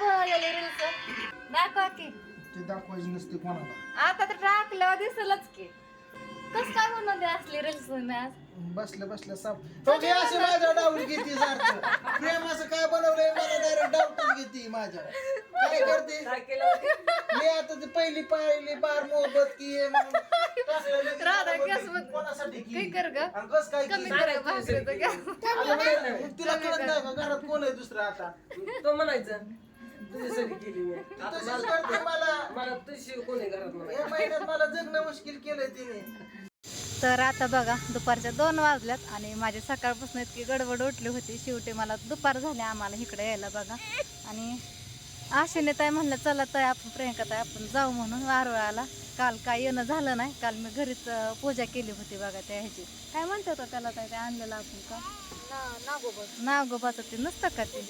बनवलेले रील्स दाखवा की. ते दाखवायची नसते कोणाला. आता तर टाकलं दिसलच की. कस काय बनवले असले रील्स बसल्या बसल्या साप. तो घे असे माझ्या डाऊट घेते सारखं. प्रेम असं काय बनवलंय मला डायरेक्ट डाऊटच घेते माझ्या. काय करते? मी आता ती पहिली पाहिली बार मोहब्बत की म्हणून. राधा म्हणते, कोणासाठी काय कर ग? आणि कसं काय कमी की? कर भाकरीचं तिला कळत नाही का? घरात कोण आहे दुसरं आता? तो म्हणायचं तुझ्यासाठी केली मी. ती तशीच करते मला मला. तुझी कोण घरात या महिन्यात मला जगणं मुश्किल केलंय तिने. तर आता बघा दुपारच्या दोन वाजल्यात आणि माझी सकाळपासून इतकी गडबड उठली होती. शेवटी मला दुपार झाली आम्हाला इकडे यायला बघा. आणि आशेने ताई म्हणलं चला ताई आपण प्रियंका ताई आपण जाऊ म्हणून वारवळाला काल काय येणं झालं नाही. काल मी घरीच अं, पूजा केली होती बघा त्या ह्याची. काय म्हणते होतं त्याला ताई? ते आणलेलं आपण का? नागोबाचं ते नसतं का ते?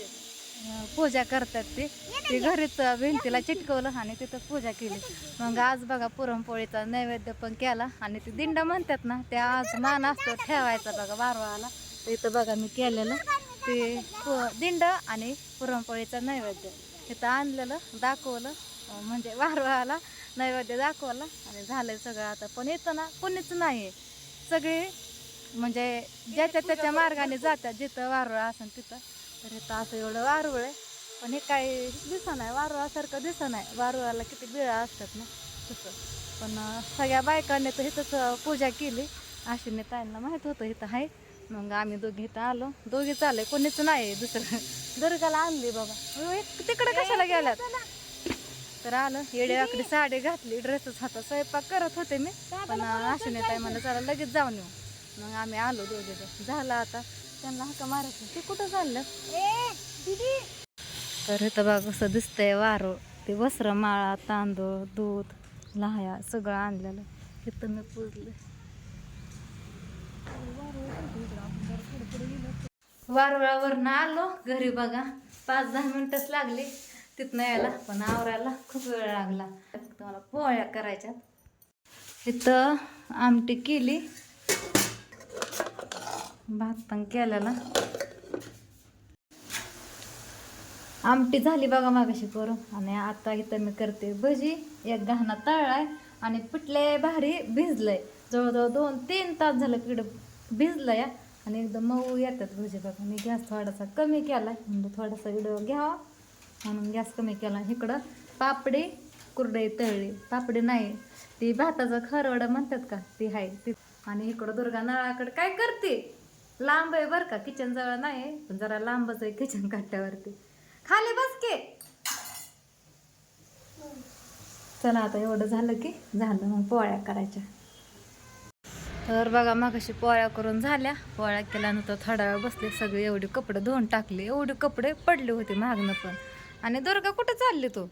पूजा करतात ते. ते घरीच भिंतीला चिटकवलं आणि तिथं पूजा केली. मग आज बघा पुरणपोळीचा नैवेद्य पण केला आणि ते दिंड म्हणतात ना ते आज मान असतो ठेवायचा बघा वारवाला तर इथं बघा मी केलेलं. ते दिंड आणि पुरणपोळीचा नैवेद्य. इथं आणलेलं दाखवलं म्हणजे वारवाला नैवेद्य दाखवला आणि झालं सगळं आता. पण इथं ना कोणीच नाही सगळे म्हणजे ज्याच्या त्याच्या मार्गाने जातात जिथं वारुळ असेल तिथं. तर इथं असं एवढं वारुळ आहे. पण हे काही दिसत नाही वारुळासारखं दिसत नाही. वारुळाला किती बिळा असतात ना तसं. पण सगळ्या बायकांनी तर इथंच अं, पूजा केली. आशीने ताईंना माहीत होतं इथं आहे. मग आम्ही दोघी इथं आलो. दोघी चालले कोणीच नाही दुसरं. दुर्गाला आणली बाबा. तिकडे कशाला गेल्यात? तर आलं येड्याकडे साडी घातली ड्रेसच होता स्वयंपाक करत होते मी. पण आशीने ताई म्हणलं चला लगेच जाऊन येऊ. मग आम्ही आलो दोघे झालं आता. त्यांना हका मारायचं. ते कुठं चाललं? तर इथं बघा कसं दिसतंय वारो. ते वस्त्र माळा तांदूळ दूध लहाया सगळं आणलेलं. इथं मी पुजलं. वारुळावरनं आलो. घरी बघा. पाच दहा मिनिटच लागली. तिथनं यायला. पण आवरायला खूप वेळ लागला. फक्त मला पोळ्या करायच्यात. इथं आमटी केली. भात पण केलेला आमटी झाली बघा मागाशी करून आणि आता इथं मी करते भजी. एक गहना तळलाय आणि पिठले भारी भिजलंय. जवळजवळ दोन तीन तास झालं पीठ भिजलंय. आणि एकदम मऊ येतात भजी बघा. मी गॅस थोडासा कमी केलाय. म्हणजे थोडासा व्हिडिओ घ्यावा. म्हणून गॅस कमी केला. इकडं पापडी कुरडई तळली. पापडी नाही. ती भाताचं खरवडं म्हणतात का? ती आहे. ती आणि इकडं दुर्गा नळाकडे काय करते? लांब आहे बरं का किचन जवळ नाही पण जरा लांबच आहे किचन काट्यावरती. खाली बस के. चला आता एवढं झालं की झालं मग पोळ्या करायच्या. तर बघा मगाशी पोळ्या करून झाल्या. पोळ्या केल्यानंतर थोडा वेळ बसले सगळे एवढे कपडे धुवून टाकले. एवढे कपडे पडले होते मागणं पण. आणि दुर्गा कुठं चालली तो?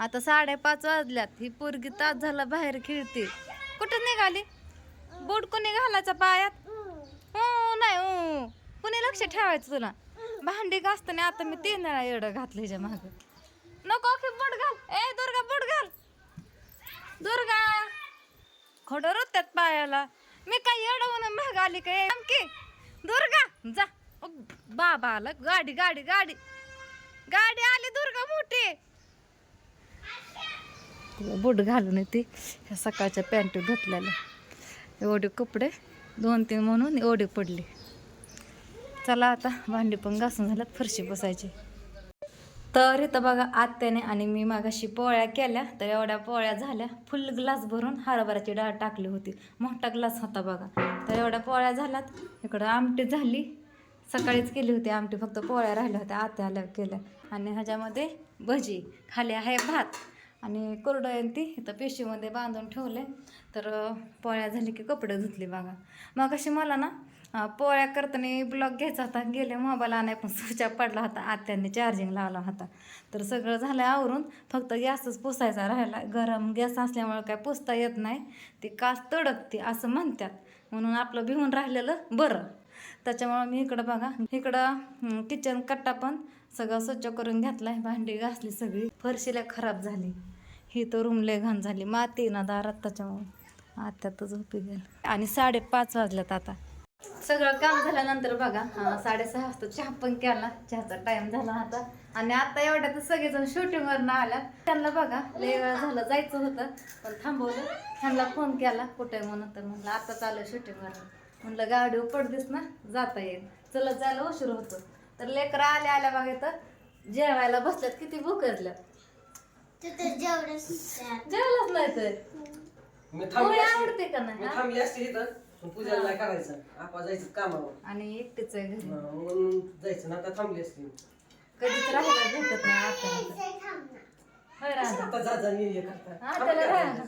आता साडेपाच वाजल्यात. ही पोरगी तास झाला बाहेर खेळते. कुठं निघाली? बोट कोणी घालायचा पायात? कुणी लक्ष ठेवायचं तुला भांडी घासताना आता मी तीन वेळा एवढं घातलं हिच्या माग. नको की बुट घाल. ए दुर्गा बुट घाल. दुर्गा खोडं रोत्यात पायाला. मी काय एवढं महाग आली काय आमकी दुर्गा जा. बाबा आला. गाडी गाडी गाडी. गाडी आली दुर्गा मोठी. बूट घालून येते. ह्या सकाळच्या पॅन्ट धुतलेल्या. एवढे कपडे दोन तीन म्हणून एवढे पडले. चला आता भांडी पण घासून झाल्यात फरशी बसायची तर इथं बघा आत्याने आणि मी मागाशी पोळ्या केल्या तर एवढ्या पोळ्या झाल्या. फुल ग्लास भरून हरभऱ्याची डाळ टाकली होती. मोठा ग्लास होता बघा. तर एवढ्या पोळ्या झाल्यात. इकडं आमटी झाली. सकाळीच केली होती आमटी फक्त पोळ्या राहिल्या होत्या आत्या आल्या केल्या. आणि ह्याच्यामध्ये भजी खाली आहे भात. आणि कोरडं इथं पेशीमध्ये बांधून ठेवले तर पोळ्या झाली की कपडे धुतले बघा. मग अशी मला ना पोळ्या करताना ब्लॉग घ्यायचा होता. गेले मोबाईल आणाय पण स्विच पडला होता. आत्यांनी चार्जिंग लावला होता. तर सगळं झालं आवरून. फक्त गॅसच पुसायचा राहिला. गरम गॅस असल्यामुळे काय पुसता येत नाही. ती कास तडकते असं म्हणतात. म्हणून आपलं भिवून राहिलेलं बरं. त्याच्यामुळं मी इकडं बघा. इकडं किचन कट्टा पण सगळं स्वच्छ करून घेतलाय. भांडी घासली सगळी. फरशीला खराब झाली. ही तर रूम घाण झाली. माती ना दारात त्याच्यामुळं. आत्यातच झोपी गेलं. आणि साडेपाच वाजल्यात आता. सगळं काम झाल्यानंतर बघा हा, साडेसहा वाजता चहा पण केला. चहाचा टाइम झाला आता. आणि आता एवढ्यात सगळेजण शूटिंगवरनं आल्या त्यांना बघा लय वेळ झालं जायचं होतं. पण थांबवलं. त्यांना फोन केला कुठे म्हणून तर म्हणलं आता चालू शूटिंगवर म्हणलं गाडी पडतीस ना जाता येईल. चलत जायला उशीर होतो. तर लेकरं आल्या आल्या बघा इथं जेवायला बसल्यात किती भुकरल्या जेवलंच नाही तर. आवडते का नाही मी पूजाला नाही करायचं. आपण जायचं कामावर. आणि एकटीच आहे घरी. हा, म्हणून जायचं ना आता थांबली असती. कधीच राहायला भेटत नाही आता होय राधा. आता जा जा निर्णय करता. हा त्याला राहा.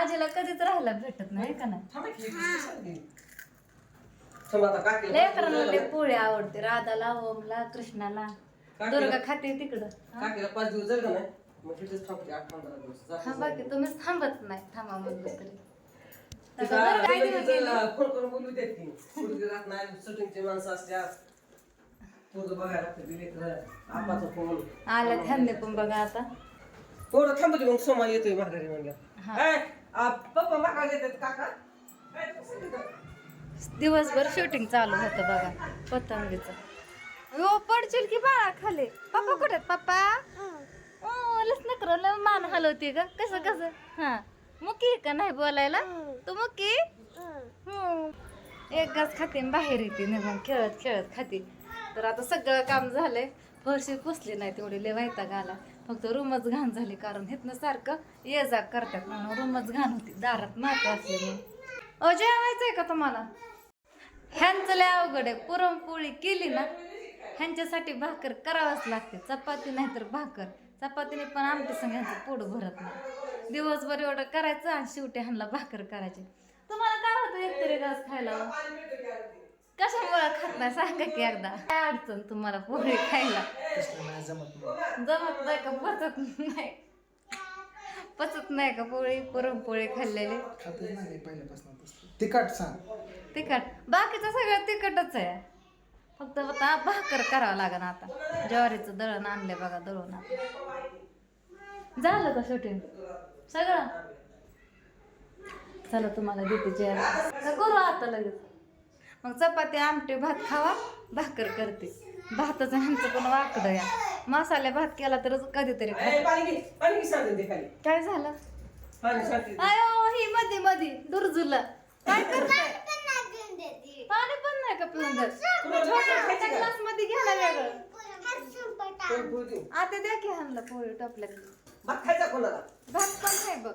आजीला कधीच राहायला भेटत नाही का नाही? थांबा की. थांब आता लेकरांना लय पोळी आवडते. राधाला ओमला कृष्णाला. दुर्गा खाते तिकडं. काकीला पाच दिवस का नाही? मग तिथेच थांबते आठ पंधरा दिवस. जा. थांबा की तुम्हीच थांबत नाही. थांबा म्हणलं तरी. बोलू देत पोरगी राहत नाही माणसं असतात. पोरं बघायला लागतं लेकरं आपाचा फोन आल्या त्यांनी पण बघा आता. पोरं थांबते मग सोमा येतोय माघारी हा. आ, पप्पा माघारी येतात काका. ए, तू सांगितलं. दिवसभर शूटिंग चालू होतं बघा पतंगीचं. हो पडशील की बाळा खाली? पप्पा कुठे आहेत पप्पा? ओ लस नकर मान हलवते का कसं कसं? हा. मुकी का नाही बोलायला? तू मुकी? हम्म. एक घास खाते बाहेर येते निघून खेळत खेळत खाते. तर आता सगळं काम झालंय. फरशी पुसली नाही तेवढी लय वैताग आला. फक्त रूमच घाण झाली कारण हिथनं सारखं ये जा करतात म्हणून रूमच घाण होती. दारात माता असल्यामुळे अ जेवायचंय का तुम्हाला? ह्यांचं लय अवघड आहे. पुरणपोळी केली ना ह्यांच्यासाठी भाकर करावंच लागते. चपाती नाही तर भाकर. चपातीने पण आमटी ह्यांचं पोट भरत नाही. दिवसभर एवढं करायचं आणि शेवटी ह्यांना भाकर करायची. तुम्हाला काय होतं एकतरी घास खायला? कशामुळे खात नाही? सांगा की एकदा. काय अडचण तुम्हाला पोळी खायला? जमत नाही. का? पचत नाही. पचत नाही का पोळी? पुरणपोळी खाल्लेली. तिखट सांग. तिखट? बाकीचं सगळं तिखटच आहे. फक्त आता भाकर करावं लागेल आता. ज्वारीचं दळण आणलंय बघा दळून आता झालं का शूटिंग सगळं. चला तुम्हाला देते जेवायला करू आता लगेच. मग चपाती आमटे भात खावा. भाकर करते. भाताचं ह्यांचं पण वाकडं या. मसाले भात केला तर कधीतरी काय झालं? अयो ही मध्ये मध्ये दुर्जुला. काय करताय पाणी पण नाही का पिऊन देत? ग्लासमध्ये घ्या ना वेगळं. पोळी पोळी देऊ. आता द्या की ह्यांना पोळी टपल्या भात खायचा कोणाला? भात पण नाही बघ.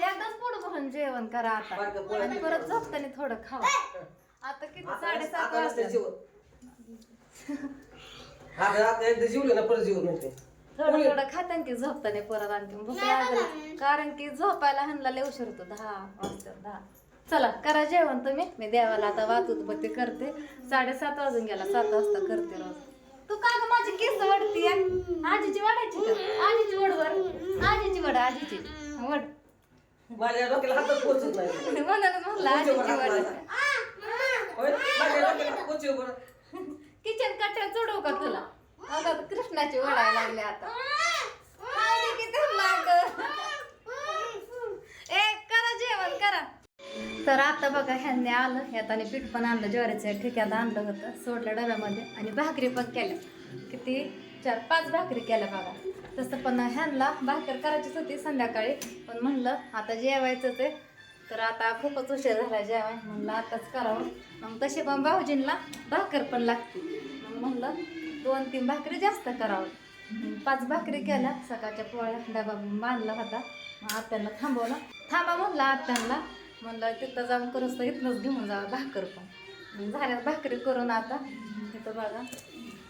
एकदाच पोट भरून जेवण करा आता. आणि परत झोपताना थोडं खावा. आता किती? आता साडेसात आता नसतं वाजता जेवण. आता आता एकदा जेवलं ना परत जेवण नसते थोडं थोडं खातान की झोपताना परत आणखी भूक लागली. कारण की झोपायला ह्यांना लय उशीर होतो. दहा वाजता दहा. चला करा जेवण तुम्ही. मी देवाला आता वाहतूक बत्ती करते. साडेसात वाजून गेला. सात वाजता करते रोज. तू का ग माझी केस वडती आजीची वडायची का? आजीची वड आजीची वड माझ्या डोक्याला हातात पोचत नाही. म्हणूनच म्हणलं आजीची वड होय? माझ्या डोक्याला पोचव बरं. किचन कट्ट्या चढवू का तुला? आता कृष्णाची वडायला लागले आता गं. ए करा जेवण करा तर आता बघा ह्यांनी आलं ह्याताने पीठ पण आणलं ज्वारीचं ठिक्यात आणलं होतं सोडलं डब्यामध्ये आणि भाकरी पण केल्या. किती? चार पाच भाकरी केल्या बघा. तसं पण ह्यांना भाकर करायचीच होती संध्याकाळी पण म्हणलं आता जेवायचं ते तर आता खूपच उशीर झाला जेवाय म्हणलं आताच करावं. मग तसे पण भाऊजींना भाकर पण लागते. मग म्हणलं दोन तीन भाकरी जास्त करावं. पाच भाकरी केल्या सकाळच्या पोळ्या डबा बांधला होता. मग आत्यांना थांबवलं. थांबा म्हणलं आत्यांना. म्हणलं तिथं जाऊन करूस तर इथनंच घेऊन जा भाकर पण. झाल्यात भाकरी करून आता इथं बघा.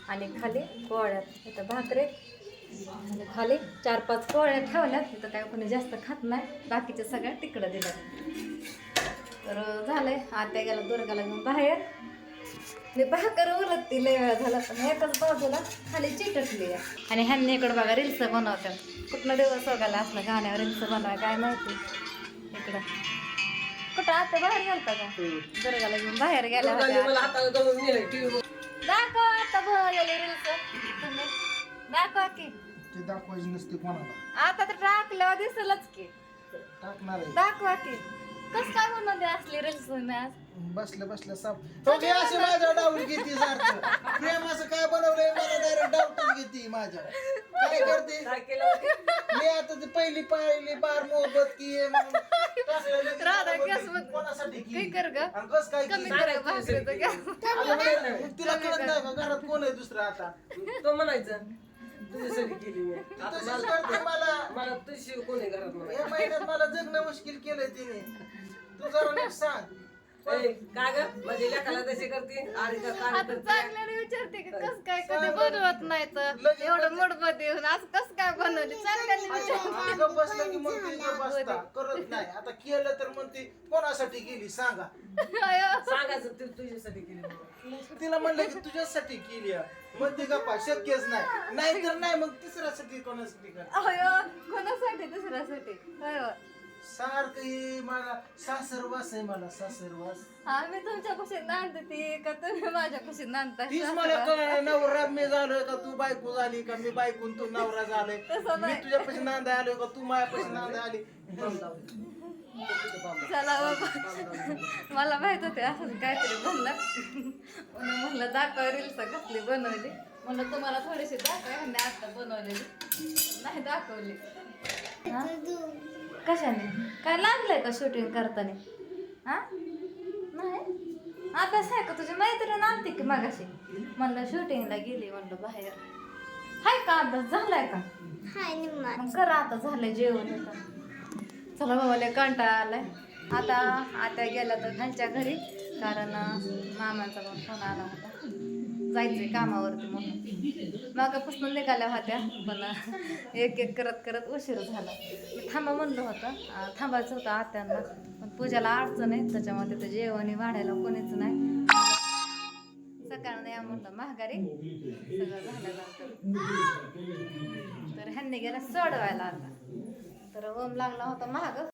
आणि खाली पोळ्यात इथं भाकरी. आणि खाली चार पाच पोळ्या ठेवल्यात. इथं काय कोणी जास्त खात नाही. बाकीच्या सगळ्या तिकडं दिल्या तर झालंय. आत्या गेला दुर्गाला घेऊन बाहेर. मी भाकर उलटती लय वेळा झाला. पण एकाच बाजूला खाली चिटकली आहे. आणि ह्यांनी इकडं बघा रिल्स बनवतात. कुठलं दिवस बघायला असलं गाण्यावर रिल्स बनवा काय माहिती. इकडं. कुठं आता बाहेर गेलता का? दुर्गाला घेऊन बाहेर गेला दाखव आता रील्स तुम्ही दाखवा की. ते दाखवायची नसते कोणाला. आता तर टाकल्यावर दिसलच की. टाकणार आहे. दाखवा की. कस काय बनवते असली रील्स आज? बसलं बसलं साप. हो घे अशी माझ्या डाऊट घेते सारखं. प्रेम असं काय बनवलंय? मला डायरेक्ट डाऊटच घेते माझ्या काय करते? मी आता ती पहिली पाहिली बार मोहब्बत की म्हणून. टाकलं लगेच राधा गॅस कर ग? कमी? कर भाकरीचं गॅस तिला कळत नाही का घरात कोण आहे दुसरं आता? तो म्हणायचं तुझ्यासाठी केली मी. आता तशीच मला मला? तुझी कोणी घरात महिन्यात मला जगणं मुश्किल केलंय तिने. तू जरा सांग. ग? तशी करते? का काय आता करते चांगल्याने विचारते की कस काय कधी बनवत नाही तर? लगेच एवढं आज कस काय बनवली? चांगल्याने विचार आणि गप्प बसलं की मग ती गप्प बसता. करत नाही. आता केलं तर मग ती कोणासाठी केली? सांगा. अयो, सांगायचं तू तुझ्यासाठी केली म्हणून. तिला म्हणलं की तुझ्यासाठी केली आहे. मग ती गप्पा शक्यच नाही. नाही तर नाही मग तिसऱ्यासाठी कोणासाठी कर अयो कोणासाठी? दुसऱ्यासाठी. अयो. सारखं ही मला सासरवास आहे मला सासरवास हा मी तुमच्या कुशीत नांदते ती का तुम्ही माझ्या कुशीत नांदताय तीच मला कळलं, नवरा मी झालोय का तू बायको झाली का मी बायकून तू नवरा झालोय? तसं मी नाही. तुझ्यापाशी नांदा आलोय का तू माझ्यापाशी नांदा आली? बाम लाव बाम. चला बाबा. मला माहीत होते असं काहीतरी बनलं म्हणून म्हणलं दाखव रील्स कसली बनवली. म्हणलं तुम्हाला थोडीशी दाखव ह्यांनी आता बनवलेली. नाही दाखवली. हा? कशाने? काय लागलंय का शूटिंग करताना? हा? नाही? अभ्यास आहे का तुझी मैत्रीण आणते की मागाशी? म्हणलं शूटिंगला गेली म्हणलं बाहेर. हाय का अभ्यास? झालाय का? मग करा आता झालंय जेवण आता. चला बाबा कंटाळा आलाय. आता आता गेल्या तर खालच्या घरी कारण मामांचा पण फोन आला होता. जायचंय कामावरती म्हणून. मागापासून निघाल्या होत्या पण एक एक करत करत उशीर झाला. मी थांबा म्हणलं होतं थांबायचं होतं आत्यांना पण पूजाला अडचण आहे त्याच्यामुळे तिथं जेवण वाढायला कोणीच नाही. सकाळ या म्हणलं महागारी सगळं झाल्यानंतर तर ह्यांनी गेला सोडवायला आता. तर ओम लागला होता महाग